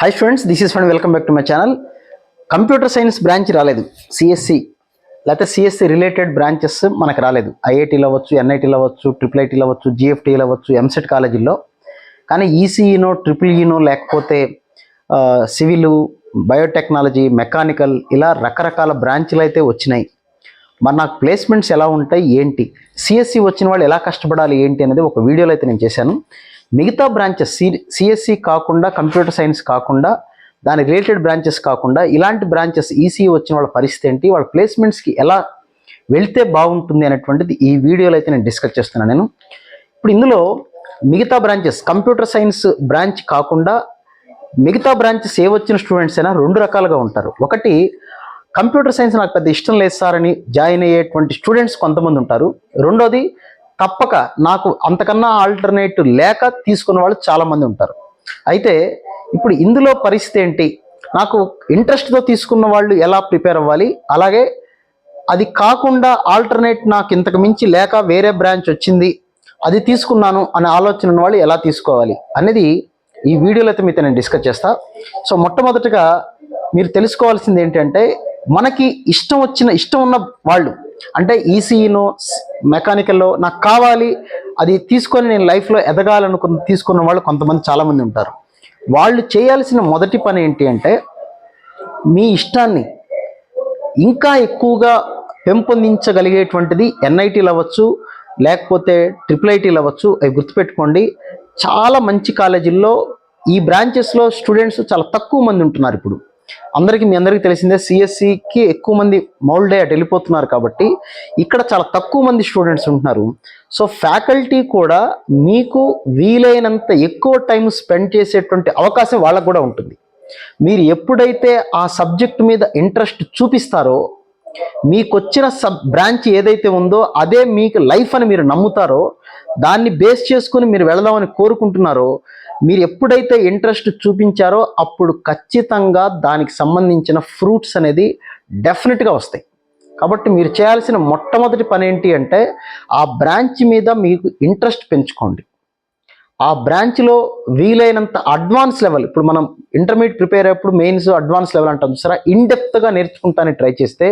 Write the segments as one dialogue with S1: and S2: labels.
S1: Hi students this is fund welcome back to my channel computer science branch రాలేదు. CSE లేకపోతే CSE related branches మనకు రాలేదు. ఐఐటీలో అవ్వచ్చు ఎన్ఐటీలో అవ్వచ్చు ట్రిపుల్ ఐటీలో అవ్వచ్చు జిఎఫ్టీలో అవ్వచ్చు ఎంసెట్ కాలేజీల్లో. కానీ ఈసీఈనో ట్రిపుల్ ఈనో లేకపోతే సివిలు బయోటెక్నాలజీ మెకానికల్ ఇలా రకరకాల బ్రాంచ్లు అయితే వచ్చినాయి. మరి నాకు ప్లేస్మెంట్స్ ఎలా ఉంటాయి ఏంటి? సిఎస్సి వచ్చిన వాళ్ళు ఎలా కష్టపడాలి ఏంటి అనేది ఒక వీడియోలో అయితే నేను చేశాను. మిగతా బ్రాంచెస్ సి సిఎస్సి కాకుండా కంప్యూటర్ సైన్స్ కాకుండా దాని రిలేటెడ్ బ్రాంచెస్ కాకుండా ఇలాంటి బ్రాంచెస్ ఈసీ వచ్చిన వాళ్ళ పరిస్థితి ఏంటి? వాళ్ళ ప్లేస్మెంట్స్కి ఎలా వెళ్తే బాగుంటుంది అనేటువంటిది ఈ వీడియోలో అయితే నేను డిస్కస్ చేస్తున్నాను నేను. ఇప్పుడు ఇందులో మిగతా బ్రాంచెస్ కంప్యూటర్ సైన్స్ బ్రాంచ్ కాకుండా మిగతా బ్రాంచెస్ ఏ వచ్చిన స్టూడెంట్స్ అయినా రెండు రకాలుగా ఉంటారు. ఒకటి కంప్యూటర్ సైన్స్ నాకు పెద్ద ఇష్టం లేదు సార్ అని జాయిన్ అయ్యేటువంటి స్టూడెంట్స్ కొంతమంది ఉంటారు. రెండోది తప్పక నాకు అంతకన్నా ఆల్టర్నేట్ లేక తీసుకున్న వాళ్ళు చాలామంది ఉంటారు. అయితే ఇప్పుడు ఇందులో పరిస్థితి ఏంటి? నాకు ఇంట్రెస్ట్తో తీసుకున్న వాళ్ళు ఎలా ప్రిపేర్ అవ్వాలి? అలాగే అది కాకుండా ఆల్టర్నేట్ నాకు ఇంతకు మించి లేక వేరే బ్రాంచ్ వచ్చింది అది తీసుకున్నాను అనే ఆలోచన ఉన్న వాళ్ళు ఎలా తీసుకోవాలి అనేది ఈ వీడియోలో అయితే మీతో నేను డిస్కస్ చేస్తా. సో మొట్టమొదటిగా మీరు తెలుసుకోవాల్సింది ఏంటంటే మనకి ఇష్టం వచ్చిన ఇష్టం ఉన్న వాళ్ళు అంటే ఈసీఈనో మెకానికల్లో నాకు కావాలి అది తీసుకొని నేను లైఫ్లో ఎదగాలనుకున్న తీసుకున్న వాళ్ళు కొంతమంది చాలామంది ఉంటారు. వాళ్ళు చేయాల్సిన మొదటి పని ఏంటి అంటే మీ ఇష్టాన్ని ఇంకా ఎక్కువగా పెంపొందించగలిగేటువంటిది ఎన్ఐటీలు అవ్వచ్చు లేకపోతే ట్రిపుల్ ఐటీలు అవ్వచ్చు అవి గుర్తుపెట్టుకోండి. చాలా మంచి కాలేజీల్లో ఈ బ్రాంచెస్లో స్టూడెంట్స్ చాలా తక్కువ మంది ఉంటున్నారు ఇప్పుడు. అందరికీ మీ అందరికీ తెలిసిందే సిఎస్సికి ఎక్కువ మంది మౌల్డ్ అయ్యి వెళ్ళిపోతున్నారు కాబట్టి ఇక్కడ చాలా తక్కువ మంది స్టూడెంట్స్ ఉంటున్నారు. సో ఫ్యాకల్టీ కూడా మీకు వీలైనంత ఎక్కువ టైం స్పెండ్ చేసేటువంటి అవకాశం వాళ్ళకు కూడా ఉంటుంది. మీరు ఎప్పుడైతే ఆ సబ్జెక్ట్ మీద ఇంట్రెస్ట్ చూపిస్తారో మీకు వచ్చిన సబ్ బ్రాంచ్ ఏదైతే ఉందో అదే మీకు లైఫ్ అని మీరు నమ్ముతారో దాన్ని బేస్ చేసుకుని మీరు వెళదామని కోరుకుంటున్నారో మీరు ఎప్పుడైతే ఇంట్రెస్ట్ చూపించారో అప్పుడు ఖచ్చితంగా దానికి సంబంధించిన ఫ్రూట్స్ అనేది డెఫినెట్గా వస్తాయి. కాబట్టి మీరు చేయాల్సిన మొట్టమొదటి పని ఏంటి అంటే ఆ బ్రాంచ్ మీద మీకు ఇంట్రెస్ట్ పెంచుకోండి. ఆ బ్రాంచ్లో వీలైనంత అడ్వాన్స్ లెవెల్ ఇప్పుడు మనం ఇంటర్మీడియట్ ప్రిపేర్ అయ్యేప్పుడు మెయిన్స్ అడ్వాన్స్ లెవెల్ అంటాం సరే ఇన్డెప్త్గా నేర్చుకుంటానికి ట్రై చేస్తే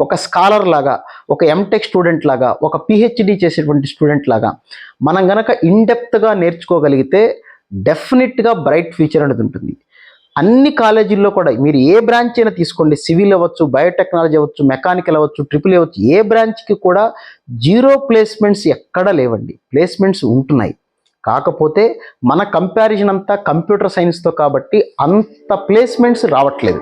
S1: ఒక స్కాలర్ లాగా ఒక ఎంటెక్ స్టూడెంట్ లాగా ఒక పిహెచ్డి చేసేటువంటి స్టూడెంట్ లాగా మనం గనక ఇన్డెప్త్గా నేర్చుకోగలిగితే డెఫినెట్గా బ్రైట్ ఫ్యూచర్ అనేది ఉంటుంది. అన్ని కాలేజీల్లో కూడా మీరు ఏ బ్రాంచ్ అయినా తీసుకోండి. సివిల్ అవ్వచ్చు బయోటెక్నాలజీ అవ్వచ్చు మెకానికల్ అవ్వచ్చు ట్రిపుల్ అవ్వచ్చు ఏ బ్రాంచ్కి కూడా జీరో ప్లేస్మెంట్స్ ఎక్కడా లేవండి. ప్లేస్మెంట్స్ ఉంటున్నాయి. కాకపోతే మన కంపారిజన్ అంతా కంప్యూటర్ సైన్స్తో కాబట్టి అంత ప్లేస్మెంట్స్ రావట్లేదు.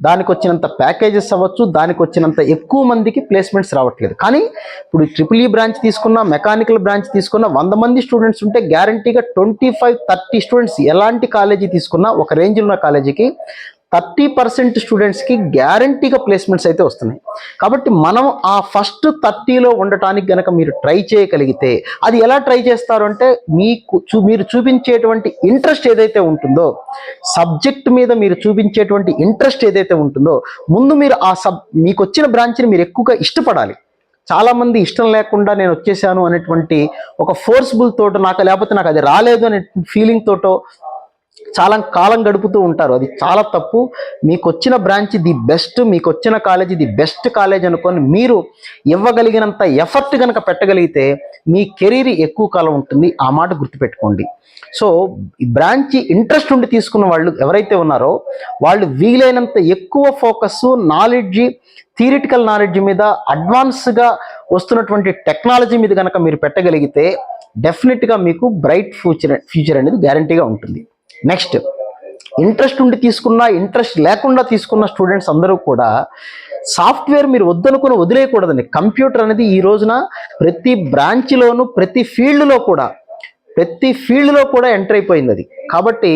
S1: దానికి వచ్చినంత ప్యాకేజెస్ అవ్వచ్చు దానికి వచ్చినంత ఎక్కువ మందికి ప్లేస్మెంట్స్ రావట్లేదు. కానీ ఇప్పుడు ట్రిపుల్ ఈ బ్రాంచ్ తీసుకున్న మెకానికల్ బ్రాంచ్ తీసుకున్న వంద మంది స్టూడెంట్స్ ఉంటే గ్యారంటీగా ట్వంటీ ఫైవ్ థర్టీ స్టూడెంట్స్ ఎలాంటి కాలేజీ తీసుకున్నా ఒక రేంజ్లో ఉన్న కాలేజీకి థర్టీ పర్సెంట్ స్టూడెంట్స్కి గ్యారంటీగా ప్లేస్మెంట్స్ అయితే వస్తున్నాయి. కాబట్టి మనం ఆ ఫస్ట్ థర్టీలో ఉండటానికి గనక మీరు ట్రై చేయగలిగితే అది ఎలా ట్రై చేస్తారు అంటే మీకు చూ మీరు చూపించేటువంటి ఇంట్రెస్ట్ ఏదైతే ఉంటుందో సబ్జెక్ట్ మీద మీరు చూపించేటువంటి ఇంట్రెస్ట్ ఏదైతే ఉంటుందో ముందు మీరు ఆ సబ్ మీకు వచ్చిన బ్రాంచ్ని మీరు ఎక్కువగా ఇష్టపడాలి. చాలామంది ఇష్టం లేకుండా నేను వచ్చేసాను అనేటువంటి ఒక ఫోర్స్బుల్ తోటో నాకు లేకపోతే నాకు అది రాలేదు అనే ఫీలింగ్ తోటో చాలా కాలం గడుపుతూ ఉంటారు. అది చాలా తప్పు. మీకు వచ్చిన బ్రాంచ్ ది బెస్ట్ మీకు వచ్చిన కాలేజ్ ది బెస్ట్ కాలేజ్ అనుకొని మీరు ఇవ్వగలిగినంత ఎఫర్ట్ కనుక పెట్టగలిగితే మీ కెరీర్ ఎక్కువ కాలం ఉంటుంది. ఆ మాట గుర్తుపెట్టుకోండి. సో బ్రాంచ్ ఇంట్రెస్ట్ ఉండి తీసుకున్న వాళ్ళు ఎవరైతే ఉన్నారో వాళ్ళు వీలైనంత ఎక్కువ ఫోకస్ నాలెడ్జ్ థియరిటికల్ నాలెడ్జ్ మీద అడ్వాన్స్గా వస్తున్నటువంటి టెక్నాలజీ మీద కనుక మీరు పెట్టగలిగితే డెఫినెట్గా మీకు బ్రైట్ ఫ్యూచర్ ఫ్యూచర్ అనేది గ్యారంటీగా ఉంటుంది. నెక్స్ట్ ఇంట్రెస్ట్ ఉండి తీసుకున్న ఇంట్రెస్ట్ లేకుండా తీసుకున్న స్టూడెంట్స్ అందరూ కూడా సాఫ్ట్వేర్ మీరు వద్దనుకుని వదిలేయకూడదండి. కంప్యూటర్ అనేది ఈ రోజున ప్రతి బ్రాంచ్లోను ప్రతి ఫీల్డ్లో కూడా ప్రతి ఫీల్డ్లో కూడా ఎంటర్ అయిపోయింది అది. కాబట్టి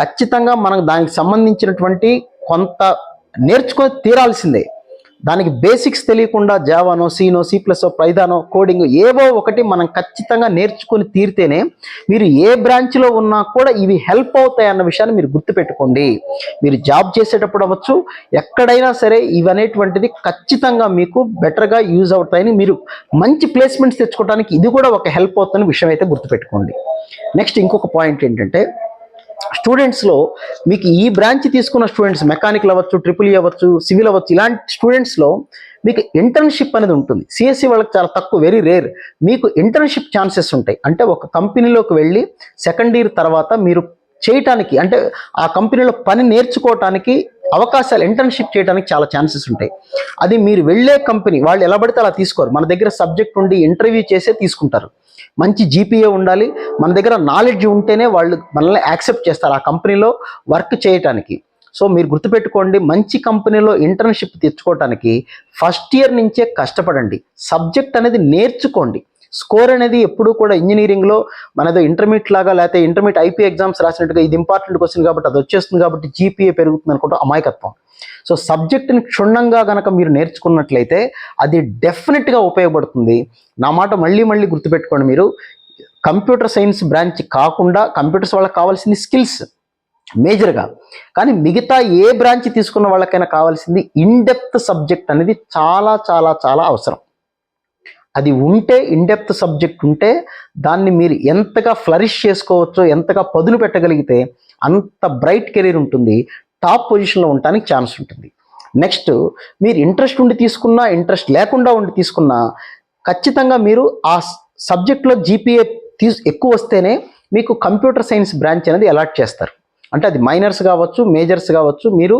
S1: ఖచ్చితంగా మనకు దానికి సంబంధించినటువంటి కొంత నేర్చుకొని తీరాల్సిందే. దానికి బేసిక్స్ తెలియకుండా జావానో సీనో సి ప్లస్ పైదానో కోడింగ్ ఏవో ఒకటి మనం ఖచ్చితంగా నేర్చుకొని తీరితేనే మీరు ఏ బ్రాంచ్లో ఉన్నా కూడా ఇవి హెల్ప్ అవుతాయి అన్న విషయాన్ని మీరు గుర్తుపెట్టుకోండి. మీరు జాబ్ చేసేటప్పుడు అవ్వచ్చు ఎక్కడైనా సరే ఇవనేటువంటిది ఖచ్చితంగా మీకు బెటర్గా యూజ్ అవుతాయని మీరు మంచి ప్లేస్మెంట్స్ తెచ్చుకోవడానికి ఇది కూడా ఒక హెల్ప్ అవుతున్న విషయం అయితే గుర్తుపెట్టుకోండి. నెక్స్ట్ ఇంకొక పాయింట్ ఏంటంటే స్టూడెంట్స్లో మీకు ఈ బ్రాంచ్ తీసుకున్న స్టూడెంట్స్ మెకానికల్ అవ్వచ్చు ట్రిపుల్ ఈ అవ్వచ్చు సివిల్ అవ్వచ్చు ఇలాంటి స్టూడెంట్స్లో మీకు ఇంటర్న్షిప్ అనేది ఉంటుంది. సిఎస్సి వాళ్ళకి చాలా తక్కువ వెరీ రేర్ మీకు ఇంటర్న్షిప్ ఛాన్సెస్ ఉంటాయి. అంటే ఒక కంపెనీలోకి వెళ్ళి సెకండ్ ఇయర్ తర్వాత మీరు చేయటానికి అంటే ఆ కంపెనీలో పని నేర్చుకోవటానికి అవకాశాలు ఇంటర్న్షిప్ చేయడానికి చాలా ఛాన్సెస్ ఉంటాయి. అది మీరు వెళ్ళే కంపెనీ వాళ్ళు ఎలా పడితే అలా తీసుకోరు. మన దగ్గర సబ్జెక్ట్ ఉండి ఇంటర్వ్యూ చేసే తీసుకుంటారు. మంచి జీపీఏ ఉండాలి. మన దగ్గర నాలెడ్జ్ ఉంటేనే వాళ్ళు మనల్ని యాక్సెప్ట్ చేస్తారు ఆ కంపెనీలో వర్క్ చేయటానికి. సో మీరు గుర్తుపెట్టుకోండి మంచి కంపెనీలో ఇంటర్న్షిప్ తెచ్చుకోవటానికి ఫస్ట్ ఇయర్ నుంచే కష్టపడండి. సబ్జెక్ట్ అనేది నేర్చుకోండి. స్కోర్ అనేది ఎప్పుడూ కూడా ఇంజనీరింగ్లో మనదో ఇంటర్మీడియట్ లాగా లేకపోతే ఇంటర్మీడియట్ ఐపీ ఎగ్జామ్స్ రాసినట్టుగా ఇది ఇంపార్టెంట్ క్వశ్చన్ కాబట్టి అది వచ్చేస్తుంది కాబట్టి జీపీఏ పెరుగుతుంది అనుకుంటూ అమాయకత్వం. సో సబ్జెక్ట్ని క్షుణ్ణంగా కనుక మీరు నేర్చుకున్నట్లయితే అది డెఫినెట్గా ఉపయోగపడుతుంది. నా మాట మళ్ళీ మళ్ళీ గుర్తుపెట్టుకోండి మీరు. కంప్యూటర్ సైన్స్ బ్రాంచ్ కాకుండా కంప్యూటర్స్ వాళ్ళకి కావాల్సింది స్కిల్స్ మేజర్గా కానీ మిగతా ఏ బ్రాంచ్ తీసుకున్న వాళ్ళకైనా కావాల్సింది ఇన్డెప్త్ సబ్జెక్ట్ అనేది చాలా చాలా చాలా అవసరం. అది ఉంటే ఇన్డెప్త్ సబ్జెక్ట్ ఉంటే దాన్ని మీరు ఎంతగా ఫ్లరిష్ చేసుకోవచ్చో ఎంతగా పదును పెట్టగలిగితే అంత బ్రైట్ కెరీర్ ఉంటుంది టాప్ పొజిషన్లో ఉండటానికి ఛాన్స్ ఉంటుంది. నెక్స్ట్ మీరు ఇంట్రెస్ట్ ఉండి తీసుకున్నా ఇంట్రెస్ట్ లేకుండా ఉండి తీసుకున్నా ఖచ్చితంగా మీరు ఆ సబ్జెక్ట్లో జీపీఏ తీసు ఎక్కువ వస్తేనే మీకు కంప్యూటర్ సైన్స్ బ్రాంచ్ అనేది అలాట్ చేస్తారు. అంటే అది మైనర్స్ కావచ్చు మేజర్స్ కావచ్చు మీరు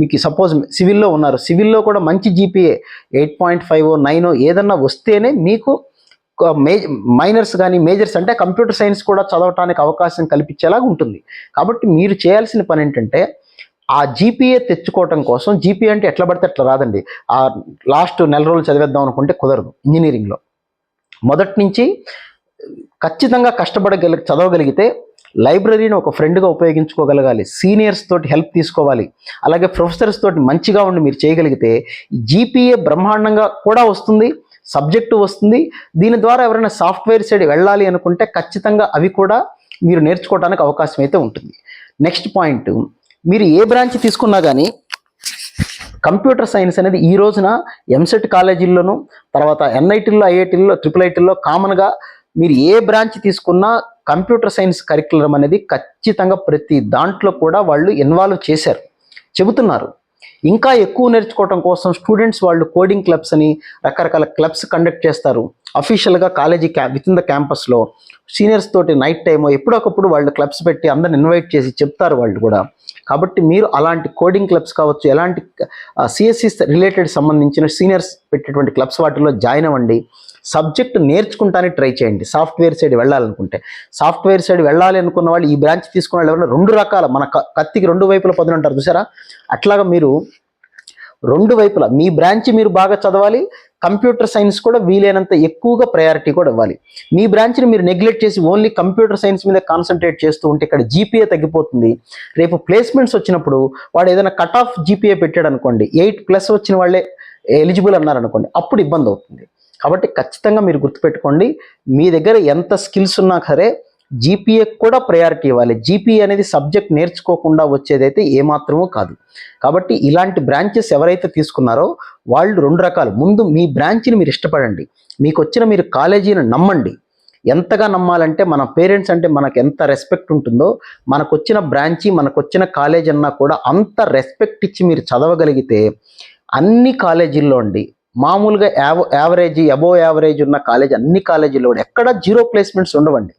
S1: మీకు సపోజ్ సివిల్లో ఉన్నారు. సివిల్లో కూడా మంచి GPA eight point five nine ఏదన్నా వస్తేనే మీకు మే మైనర్స్ కానీ మేజర్స్ అంటే కంప్యూటర్ సైన్స్ కూడా చదవటానికి అవకాశం కల్పించేలాగా ఉంటుంది. కాబట్టి మీరు చేయాల్సిన పని ఏంటంటే ఆ జీపీఏ తెచ్చుకోవటం కోసం జీపీఏ అంటే ఎట్లా పడితే అట్లా రాదండి. ఆ లాస్ట్ నెల రోజులు చదివేద్దాం అనుకుంటే కుదరదు ఇంజనీరింగ్లో మొదటి నుంచి ఖచ్చితంగా కష్టపడగలి చదవగలిగితే లైబ్రరీని ఒక ఫ్రెండ్గా ఉపయోగించుకోగలగాలి. సీనియర్స్ తోటి హెల్ప్ తీసుకోవాలి. అలాగే ప్రొఫెసర్స్ తోటి మంచిగా ఉండి మీరు చేయగలిగితే జీపీఏ బ్రహ్మాండంగా కూడా వస్తుంది సబ్జెక్టు వస్తుంది. దీని ద్వారా ఎవరైనా సాఫ్ట్వేర్ సైడ్ వెళ్ళాలి అనుకుంటే ఖచ్చితంగా అవి కూడా మీరు నేర్చుకోవడానికి అవకాశం అయితే ఉంటుంది. నెక్స్ట్ పాయింట్ మీరు ఏ బ్రాంచ్ తీసుకున్నా కానీ కంప్యూటర్ సైన్స్ అనేది ఈ రోజున ఎంసెట్ కాలేజీల్లోనూ తర్వాత ఎన్ఐటీల్లో ఐఐటీల్లో ట్రిపుల్ ఐటీల్లో కామన్గా మీరు ఏ బ్రాంచ్ తీసుకున్నా కంప్యూటర్ సైన్స్ కరికులం అనేది ఖచ్చితంగా ప్రతి దాంట్లో కూడా వాళ్ళు ఇన్వాల్వ్ చేశారు. చెబుతున్నారు. ఇంకా ఎక్కువ నేర్చుకోవడం కోసం స్టూడెంట్స్ వాళ్ళు కోడింగ్ క్లబ్స్ అని రకరకాల క్లబ్స్ కండక్ట్ చేస్తారు. అఫీషియల్గా కాలేజీ క్యా విత్ ఇన్ ద క్యాంపస్లో సీనియర్స్ తోటి నైట్ టైము ఎప్పుడొకప్పుడు వాళ్ళు క్లబ్స్ పెట్టి అందరిని ఇన్వైట్ చేసి చెప్తారు వాళ్ళు కూడా. కాబట్టి మీరు అలాంటి కోడింగ్ క్లబ్స్ కావచ్చు ఎలాంటి సిఎస్సి రిలేటెడ్ సంబంధించిన సీనియర్స్ పెట్టేటువంటి క్లబ్స్ వాటిలో జాయిన్ అవ్వండి. సబ్జెక్ట్ నేర్చుకుంటానికి ట్రై చేయండి. సాఫ్ట్వేర్ సైడ్ వెళ్ళాలనుకుంటే. సాఫ్ట్వేర్ సైడ్ వెళ్ళాలి అనుకున్న వాళ్ళు ఈ బ్రాంచ్ తీసుకున్న వాళ్ళు ఎవరైనా రెండు రకాల మన కత్తికి రెండు వైపుల పదులు అంటారు చూసారా? అట్లాగా మీరు రెండు వైపులా మీ బ్రాంచ్ మీరు బాగా చదవాలి కంప్యూటర్ సైన్స్ కూడా వీలైనంత ఎక్కువగా ప్రయారిటీ కూడా ఇవ్వాలి. మీ బ్రాంచ్ని మీరు నెగ్లెక్ట్ చేసి ఓన్లీ కంప్యూటర్ సైన్స్ మీద కాన్సన్ట్రేట్ చేస్తూ ఉంటే ఇక్కడ జీపీఏ తగ్గిపోతుంది. రేపు ప్లేస్మెంట్స్ వచ్చినప్పుడు వాడు ఏదైనా కట్ ఆఫ్ జీపీఏ పెట్టాడు అనుకోండి ఎయిట్ ప్లస్ వచ్చిన వాళ్ళే ఎలిజిబుల్ అన్నారనుకోండి అప్పుడు ఇబ్బంది అవుతుంది. కాబట్టి ఖచ్చితంగా మీరు గుర్తుపెట్టుకోండి మీ దగ్గర ఎంత స్కిల్స్ ఉన్నా సరే జీపీఏ కూడా ప్రయారిటీ ఇవ్వాలి. జీపీఏ అనేది సబ్జెక్ట్ నేర్చుకోకుండా వచ్చేదైతే ఏమాత్రమూ కాదు. కాబట్టి ఇలాంటి బ్రాంచెస్ ఎవరైతే తీసుకున్నారో వాళ్ళు రెండు రకాలు. ముందు మీ బ్రాంచ్ని మీరు ఇష్టపడండి. మీకు వచ్చిన మీరు కాలేజీని నమ్మండి. ఎంతగా నమ్మాలంటే మన పేరెంట్స్ అంటే మనకు ఎంత రెస్పెక్ట్ ఉంటుందో మనకు వచ్చిన బ్రాంచి మనకు వచ్చిన కాలేజ్ అన్నా కూడా అంత రెస్పెక్ట్ ఇచ్చి మీరు చదవగలిగితే అన్ని కాలేజీల్లో అండి మామూలుగా యావ యావరేజ్ అబో యావరేజ్ ఉన్న కాలేజ్ అన్ని కాలేజీల్లో కూడా ఎక్కడ జీరో ప్లేస్మెంట్స్ ఉండవండి.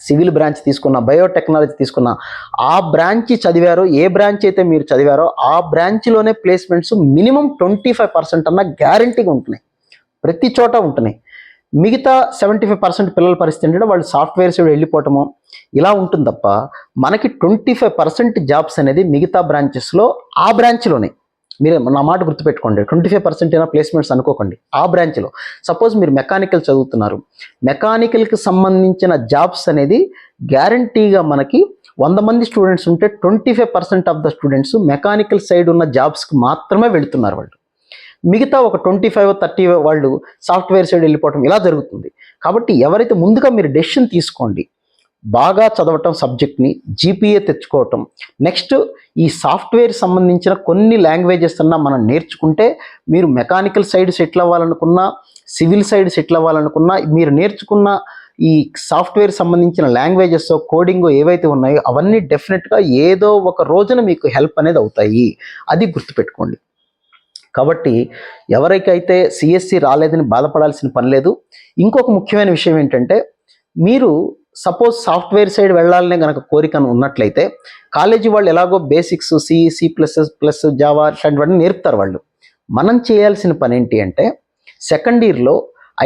S1: సివిల్ బ్రాంచ్ తీసుకున్న బయోటెక్నాలజీ తీసుకున్న ఆ బ్రాంచ్ చదివారో ఏ బ్రాంచ్ అయితే మీరు చదివారో ఆ బ్రాంచ్లోనే placements minimum twenty five percent అన్న గ్యారంటీగా ఉంటున్నాయి. ప్రతి చోట ఉంటున్నాయి. మిగతా సెవెంటీ ఫైవ్ పర్సెంట్ పిల్లల పరిస్థితి ఏంటంటే వాళ్ళు సాఫ్ట్వేర్ సైడ్ వెళ్ళిపోవటము ఇలా ఉంటుంది తప్ప మనకి ట్వంటీ ఫైవ్ పర్సెంట్ జాబ్స్ అనేది మిగతా బ్రాంచెస్లో ఆ బ్రాంచ్లోనే. మీరు నా మాట గుర్తుపెట్టుకోండి. ట్వంటీ ఫైవ్ పర్సెంట్ అయినా ప్లేస్మెంట్స్ అనుకోకండి. ఆ బ్రాంచ్లో సపోజ్ మీరు మెకానికల్ చదువుతున్నారు. మెకానికల్కి సంబంధించిన జాబ్స్ అనేది గ్యారంటీగా మనకి వంద మంది స్టూడెంట్స్ ఉంటే twenty five percent of the students mechanical side ఉన్న జాబ్స్కి మాత్రమే వెళుతున్నారు వాళ్ళు. మిగతా ఒక ట్వంటీ ఫైవ్ థర్టీ వాళ్ళు సాఫ్ట్వేర్ సైడ్ వెళ్ళిపోవటం ఇలా జరుగుతుంది. కాబట్టి ఎవరైతే ముందుగా మీరు డెసిషన్ తీసుకోండి బాగా చదవటం సబ్జెక్ట్ని జీపీఏ తెచ్చుకోవటం. నెక్స్ట్ ఈ సాఫ్ట్వేర్ సంబంధించిన కొన్ని లాంగ్వేజెస్ అన్నా మనం నేర్చుకుంటే మీరు మెకానికల్ సైడ్ సెటిల్ అవ్వాలనుకున్నా సివిల్ సైడ్ సెటిల్ అవ్వాలనుకున్నా మీరు నేర్చుకున్న ఈ సాఫ్ట్వేర్ సంబంధించిన లాంగ్వేజెస్ కోడింగ్ ఏవైతే ఉన్నాయో అవన్నీ డెఫినెట్గా ఏదో ఒక రోజున మీకు హెల్ప్ అనేది అవుతాయి. అది గుర్తుపెట్టుకోండి. కాబట్టి ఎవరికైతే సిఎస్సి రాలేదని బాధపడాల్సిన పని లేదు ఇంకొక ముఖ్యమైన విషయం ఏంటంటే మీరు సపోజ్ సాఫ్ట్వేర్ సైడ్ వెళ్ళాలనే కనుక కోరిక ఉన్నట్లయితే కాలేజీ వాళ్ళు ఎలాగో basics C C plus plus Java ఇట్లాంటివన్నీ నేర్పుతారు వాళ్ళు. మనం చేయాల్సిన పని ఏంటి అంటే సెకండ్ ఇయర్లో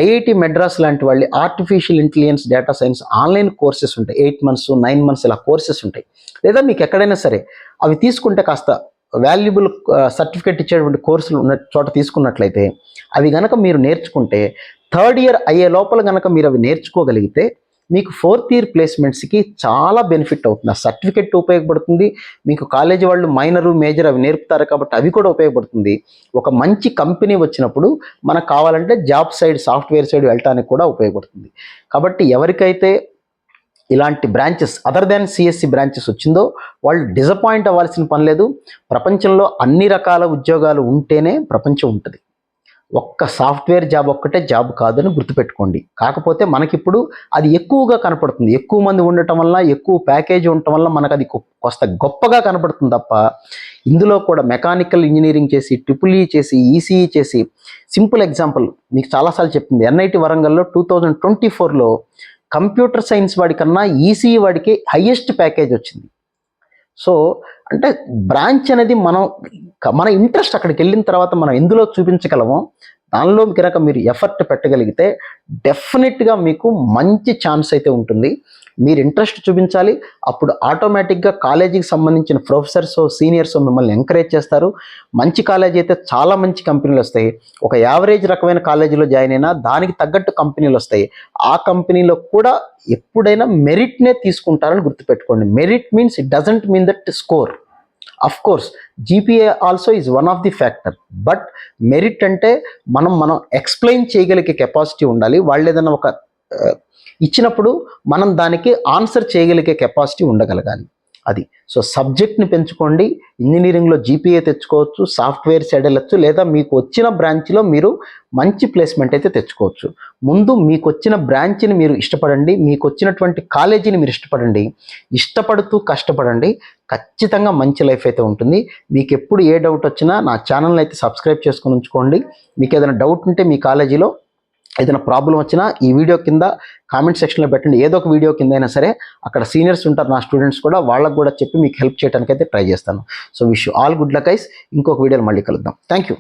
S1: ఐఐటి మెడ్రాస్ లాంటి వాళ్ళు artificial intelligence data science online courses ఉంటాయి. ఎయిట్ మంత్స్ నైన్ మంత్స్ ఇలా కోర్సెస్ ఉంటాయి. లేదా మీకు ఎక్కడైనా సరే అవి తీసుకుంటే కాస్త వాల్యుబుల్ సర్టిఫికేట్ ఇచ్చేటువంటి కోర్సులు ఉన్న చోట తీసుకున్నట్లయితే అవి గనక మీరు నేర్చుకుంటే థర్డ్ ఇయర్ అయ్యే లోపల గనక మీరు అవి నేర్చుకోగలిగితే మీకు ఫోర్త్ ఇయర్ ప్లేస్మెంట్స్కి చాలా బెనిఫిట్ అవుతుంది. ఆ సర్టిఫికెట్ ఉపయోగపడుతుంది. మీకు కాలేజీ వాళ్ళు మైనరు మేజర్ అవి నేర్పుతారు కాబట్టి అవి కూడా ఉపయోగపడుతుంది. ఒక మంచి కంపెనీ వచ్చినప్పుడు మనకు కావాలంటే జాబ్ సైడ్ సాఫ్ట్వేర్ సైడ్ వెళ్ళటానికి కూడా ఉపయోగపడుతుంది. కాబట్టి ఎవరికైతే ఇలాంటి branches other than CSE branches వచ్చిందో వాళ్ళు డిసప్పాయింట్ అవ్వాల్సిన పని లేదు. ప్రపంచంలో అన్ని రకాల ఉద్యోగాలు ఉంటేనే ప్రపంచం ఉంటుంది. ఒక్క సాఫ్ట్వేర్ జాబ్ ఒక్కటే జాబ్ కాదని గుర్తుపెట్టుకోండి. కాకపోతే మనకిప్పుడు అది ఎక్కువగా కనపడుతుంది. ఎక్కువ మంది ఉండటం వల్ల ఎక్కువ ప్యాకేజ్ ఉండటం వల్ల మనకు అది కొస్త గొప్పగా కనపడుతుంది తప్ప ఇందులో కూడా మెకానికల్ ఇంజనీరింగ్ చేసి ట్రిపుల్ ఈ చేసి ఈసీఈ చేసి సింపుల్ ఎగ్జాంపుల్ మీకు చాలాసార్లు చెప్పింది. ఎన్ఐటి వరంగల్లో టూ థౌజండ్ ట్వంటీ ఫోర్లో కంప్యూటర్ సైన్స్ వాడికన్నా ఈసీఈ వాడికి హయ్యెస్ట్ ప్యాకేజ్ వచ్చింది. సో అంటే బ్రాంచ్ అనేది మనం మన ఇంట్రెస్ట్ అక్కడికి వెళ్ళిన తర్వాత మనం ఎందులో చూపించగలమో దానిలో కనుక మీరు ఎఫర్ట్ పెట్టగలిగితే డెఫినెట్గా మీకు మంచి ఛాన్స్ అయితే ఉంటుంది. మీరు ఇంట్రెస్ట్ చూపించాలి. అప్పుడు ఆటోమేటిక్గా కాలేజీకి సంబంధించిన ప్రొఫెసర్స్ సీనియర్స్ మిమ్మల్ని ఎంకరేజ్ చేస్తారు. మంచి కాలేజీ అయితే చాలా మంచి కంపెనీలు వస్తాయి. ఒక యావరేజ్ రకమైన కాలేజీలో జాయిన్ అయినా దానికి తగ్గట్టు కంపెనీలు వస్తాయి. ఆ కంపెనీలో కూడా ఎప్పుడైనా మెరిట్నే తీసుకుంటారని గుర్తుపెట్టుకోండి. Merit means it doesn't mean that score of course GPA also is one of the factor but merit అంటే మనం మనం ఎక్స్ప్లెయిన్ చేయగలిగే కెపాసిటీ ఉండాలి. వాళ్ళు ఏదైనా ఒక uh, ఇచ్చినప్పుడు మనం దానికి ఆన్సర్ చేయగలిగే కెపాసిటీ ఉండగలగాలి. అది. సో సబ్జెక్ట్ని పెంచుకోండి. ఇంజనీరింగ్లో జీపీఏ తెచ్చుకోవచ్చు సాఫ్ట్వేర్ సైడ్ వెళ్ళచ్చు లేదా మీకు వచ్చిన బ్రాంచ్లో మీరు మంచి ప్లేస్మెంట్ అయితే తెచ్చుకోవచ్చు. ముందు మీకు వచ్చిన బ్రాంచ్ని మీరు ఇష్టపడండి. మీకు వచ్చినటువంటి కాలేజీని మీరు ఇష్టపడండి. ఇష్టపడుతూ కష్టపడండి. ఖచ్చితంగా మంచి లైఫ్ అయితే ఉంటుంది. మీకు ఎప్పుడు ఏ డౌట్ వచ్చినా నా ఛానల్ని అయితే సబ్స్క్రైబ్ చేసుకొని ఉంచుకోండి. మీకు ఏదైనా డౌట్ ఉంటే మీ కాలేజీలో ఏదైనా ప్రాబ్లం వచ్చినా ఈ వీడియో కింద కామెంట్ సెక్షన్లో పెట్టండి. ఏదో ఒక వీడియో కింద అయినా సరే అక్కడ సీనియర్స్ ఉంటారు నా స్టూడెంట్స్ కూడా వాళ్ళకు కూడా చెప్పి మీకు హెల్ప్ చేయడానికి అయితే ట్రై చేస్తాను so wish all good luck ice ఇంకొక వీడియోలో మళ్ళీ కలుద్దాం. Thank you